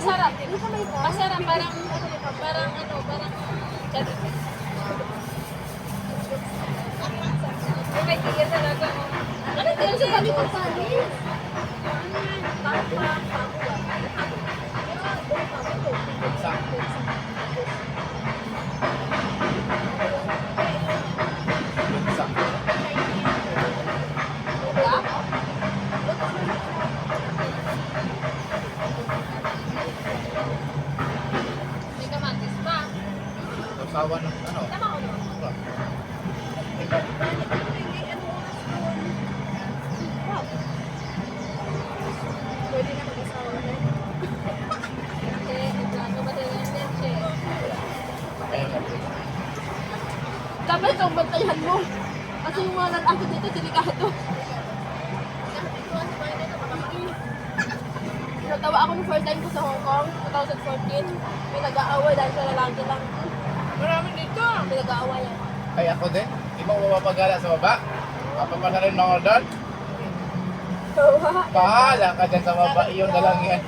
Masarap. Masarap. Parang, parang ano, parang, Ay, may tigil talaga. Ano tigil sa ko Bantayan mo. Kasi yung mga lalaki dito, delikado. Natawa ako nung first time ko sa Hong Kong, 2014. May nag-aaway dahil sa lalaki lang. Marami dito. May nag-aaway yan. Ay ako din. Di mo mapapagala sa baba. Papapasa rin ako doon. Bahala ka dyan sa baba. Iyon na lang yan.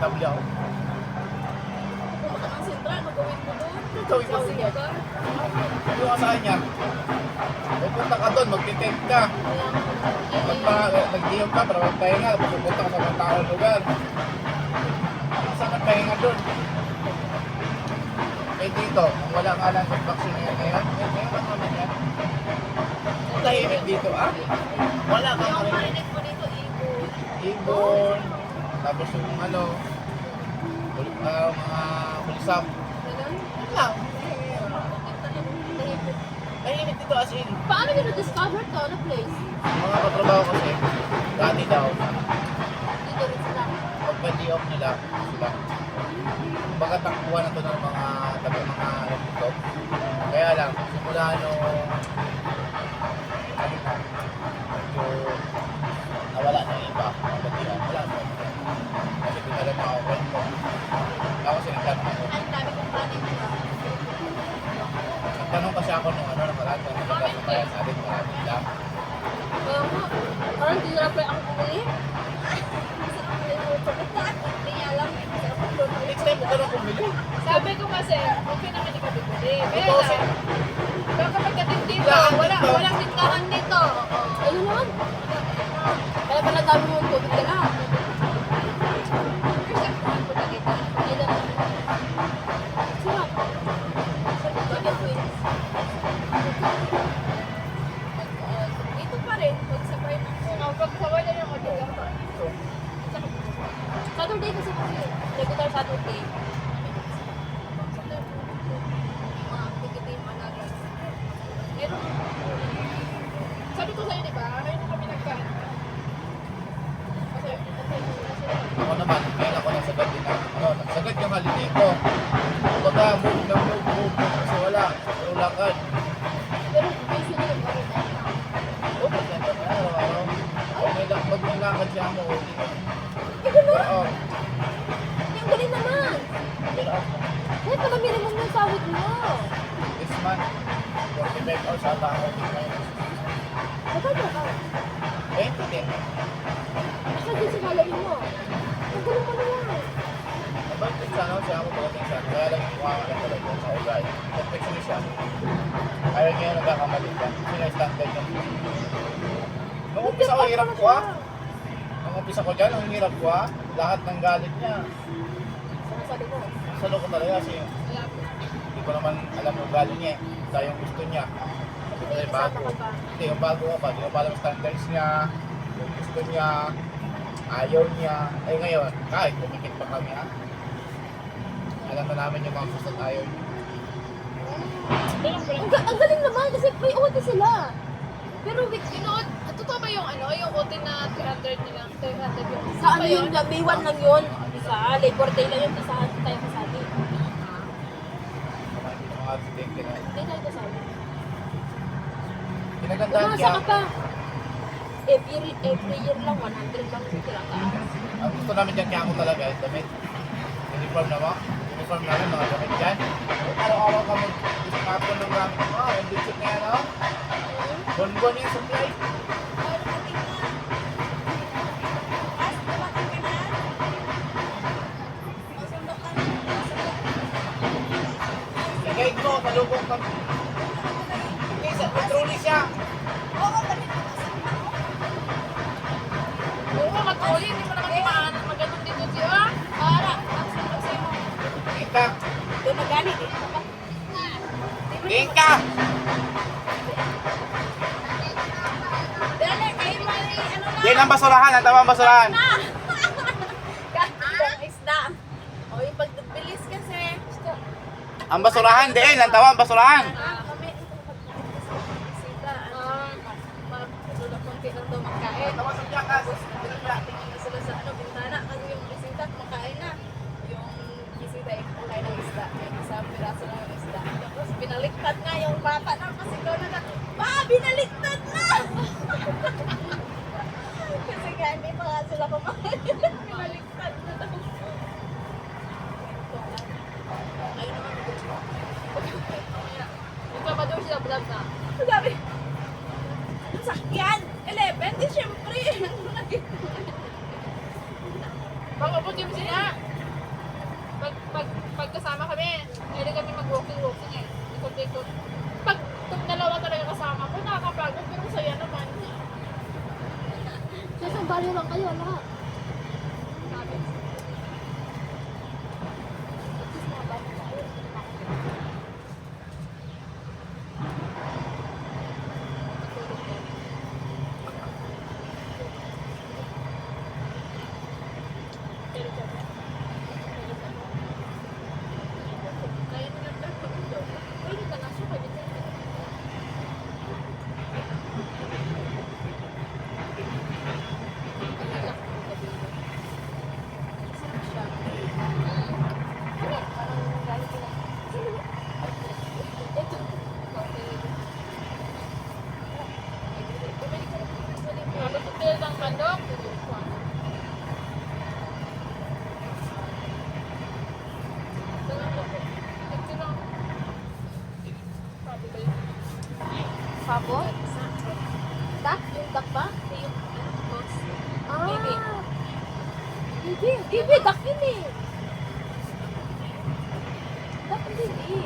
Tabli ako. Pumunta ng sentral, magawin mo doon. Gawin mo. Sige ka. Sa kanya. Pupunta ka doon, magtitig ka. Magpa, nag-iom ka para magpahinga. Pupunta ka sa mga taong lugar. Saan magpahinga doon? Eh dito, wala nga lang yung vaccine ngayon, eh ngayon lang naman yan. Ang tahimik dito ah. Wala kang Yung marinig. marinig mo dito, ibon. Ibon, tapos yung ano, uh, mga kulisap. Ganun. Wala. Tahimik dito as in. Paano nyo na-discover to na place? Mga katrabaho kasi, dati daw, Dito rin sila. pag-body off nila, sila. Baga takbuhan na to ng mga tabi mga nagtito. Kaya lang, simula nung ano na, medyo nawala na yung iba, mga batihan, wala na. Kasi dinala na ako kwento. Ako sinagtanong ako. Ang dami kong planning nila. Nagtanong kasi ako nung ano, nakaraan, kung ano sa kaya sa atin, marami lang. Kaya nga, parang hindi na pa ako bumili. Masarap pala yung pagkataan. Hindi niya alam. Masarap ang doon. Next time, huwag ka nang bumili. Sabi ko kasi, okay naman ikaw bibili. Ito, lang, baka pagdating dito, Lahat wala, dito. walang tindahan dito. Ayun naman. Kaya pala dami mo tubig ka lang. Kasi kung punta dito, Ayun na. Sarap. Chicken wings. uh, dito pa rin, pag sabay na. Oh, pag sabay na yung dito. Saturday kasi kasi. Regular Saturday. Mga activity, mga nagas. Meron. Sabi ko sa'yo, di ba? Ngayon kami nagkain. Kasi, kasi, kasi, Ako naman, ngayon ako nagsagad din ng, ano, nagsagad yung holiday ko. Kumbaga, move na move, move, move, kasi wala, puro lakad. Pero busy na yung ano. Oo, pasensya na, araw-araw. Pag may lak- Pag may lakad siya mo, hindi ko. Ikaw na. Oo, Yung galing naman. pero ako, Kaya pala minimum yung sahod mo. this month, 45 hours ata ako ngayon. Bakit ka? Eh, hindi. Asa din sa salary mo? Ang galing mo naman. Abang din sa ano, siya ako pagdating siya. Kaya lang mukha ka talaga sa ugali. Perfectionist siya. Ayaw niya nagkakamali ka. Kasi na-standard niya. Nung umpisa ko, hirap ko ah. Nung umpisa ko dyan, ang hirap ko ah. Lahat ng galit niya. Sinasabi ko. Salo ko talaga kasi. Hindi ko naman alam yung galit niya. eh. Sa yung gusto niya. Sabi ko "Ay, bago. Sama ka pa. Hindi, yung bago ka pa. Hindi ko pa alam yung standards niya. Yung gusto niya. Ayaw niya. Eh ngayon, kahit kumikit pa kami ah. Alam na namin yung mga gusto at ayaw niya. Ang, ga- ang galing naman kasi may OT sila. Pero week, Tinood, totoo ba yung ano, yung OT na 300 nilang, 300 yung sa ano yun, May 1 lang yun. Sa Labor Day lang yun, sa tayo kasali. Ka na. Pinagandahan Umasa ka pa. Every, every year lang, 100 lang yung tinataas. Ang gusto namin dyan kaya ako talaga, yung damit. Uniform na mo. Uniform namin, mga damit dyan. Araw-araw ka mag-iskapon ng gamit mo, yung bitchit na yan, oh. Bonbon yung supply. Sigay ko, talubong ka. Okay, sa patroli siya. Oo, matuli. Hindi mo na kami maan. Maganon dito siya. Para. Tapos sa'yo. Ika, Doon na galing eh. Ika! Dali, kayo may ano na. Yan ang basurahan, ang tamang basurahan. Kahit isda. O yung pagbilis kasi. Ang basurahan, din, ang tamang basurahan. Ah, kami. Sita, ano. Mag-sulo konti lang daw magkain. Tawa sa tiyakas. Tingin na sila sa ano, bintana. Kasi yung bisita, kumakain na. Yung bisita, yung kumakain ng isda. Yung isang piraso lang yung isda. Tapos binaliktad nga yung bata na kasi ikaw na na, Ma, binaliktad na! kasi nga, hindi pa sila kumakain. binaliktad na daw. Ayun naman, Ikaw ba daw siya vlog na? sabi, ang sakyan! 11, di syempre. Pag abot yung sila. Pag, pag, pag kasama kami, hindi kami mag-walking-walking eh. Ikot-ikot. Pag itong dalawa talaga kasama ko, nakakapagod pero saya naman. Sa isang baliw lang kayo, lahat. Sabi. Ano ito pila ng mandok? Ito lang. Sabi ba yun? Sabon? Dak? Yung dak ba? Yung box. Ah. Bibi. Bibi. Bibi, dak yun eh. Dak yung bibi.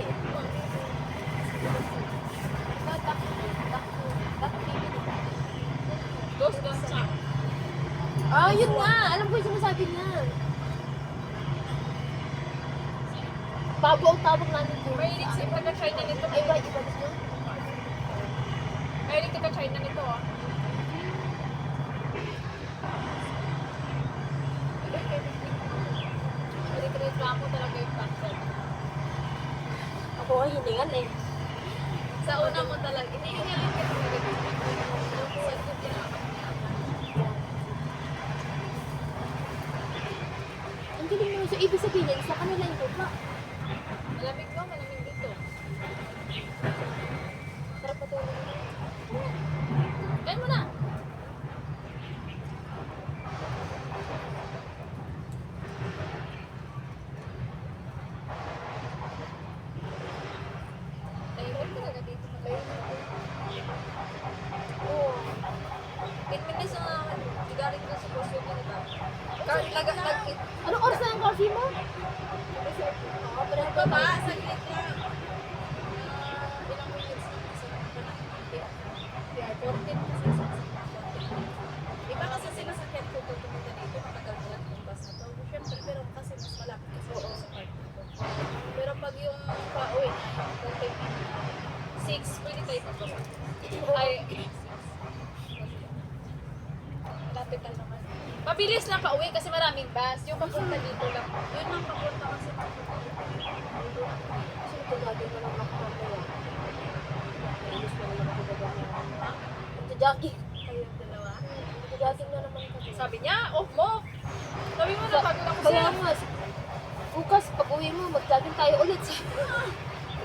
Ah, yun nga. Alam ko yung sinasabi niya. Babo ang tawag namin doon. Mahilig si taga-China nito. Ay, ba, iba gusto? Mahilig taga-China nito ah. Reklamo talaga yung passion. Ako ay hiningan eh. Sa una mo talaga, hinihingalin ka talaga. Yung sagot niya. Mo. So, ibig sabihin, sa kanila yung lupa. Malamig ba? Malamig dito. Sarap pa tulong. Kain mo na. Tahimik talaga dito. Oo. 8 minutes na naman. Igaling ko sa kurso ko nito. Kahit nag nag Anong oras na ang coffee mo? Oo, pero baba, saglit lang. Ah, ilang minutes na kasi Yeah, 14 kasi sa Iba kasi sinasakyan ko kung pumunta dito, matagal na lang yung bus na to. Siyempre, pero kasi mas malapit kasi ako sa park dito. Pero pag yung pa-uwi na, yung kung take 6, pwede tayo pagpasa. Ay, 6. Malapit lang naman. Mabilis lang pa-uwi kasi maraming bus. Yung papunta dito lang. Yun lang papunta kasi papunta dito. Kasi ito gagawin mo lang. Nainis mo naman ako gagawin. Ito jogging. Kayong dalawa. Ito jogging na naman kami. Sabi niya, off mo. Sabi mo na, pagod ako Kaya sa'yo. nga, bukas pag uwi mo, mag-jogging tayo ulit. Sa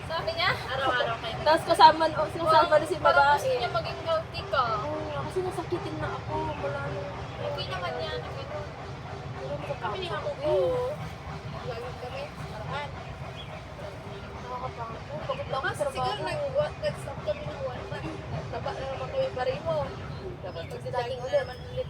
Sabi niya? Araw-araw kayo. Tapos kasama, sinasama na si Parang babae. gusto niya maging ka. Oo nga, kasi nasakitin na ako mula nung... Okay naman yan. Pero Kami ni. Hamo ko. Lagyan kami. Paraan. Nakakapangit. Oh, pagod lang ako siguro trabaho. nag- nag-stop kami ng one month. Na naman kami pareho. Dapat magsidating ulit.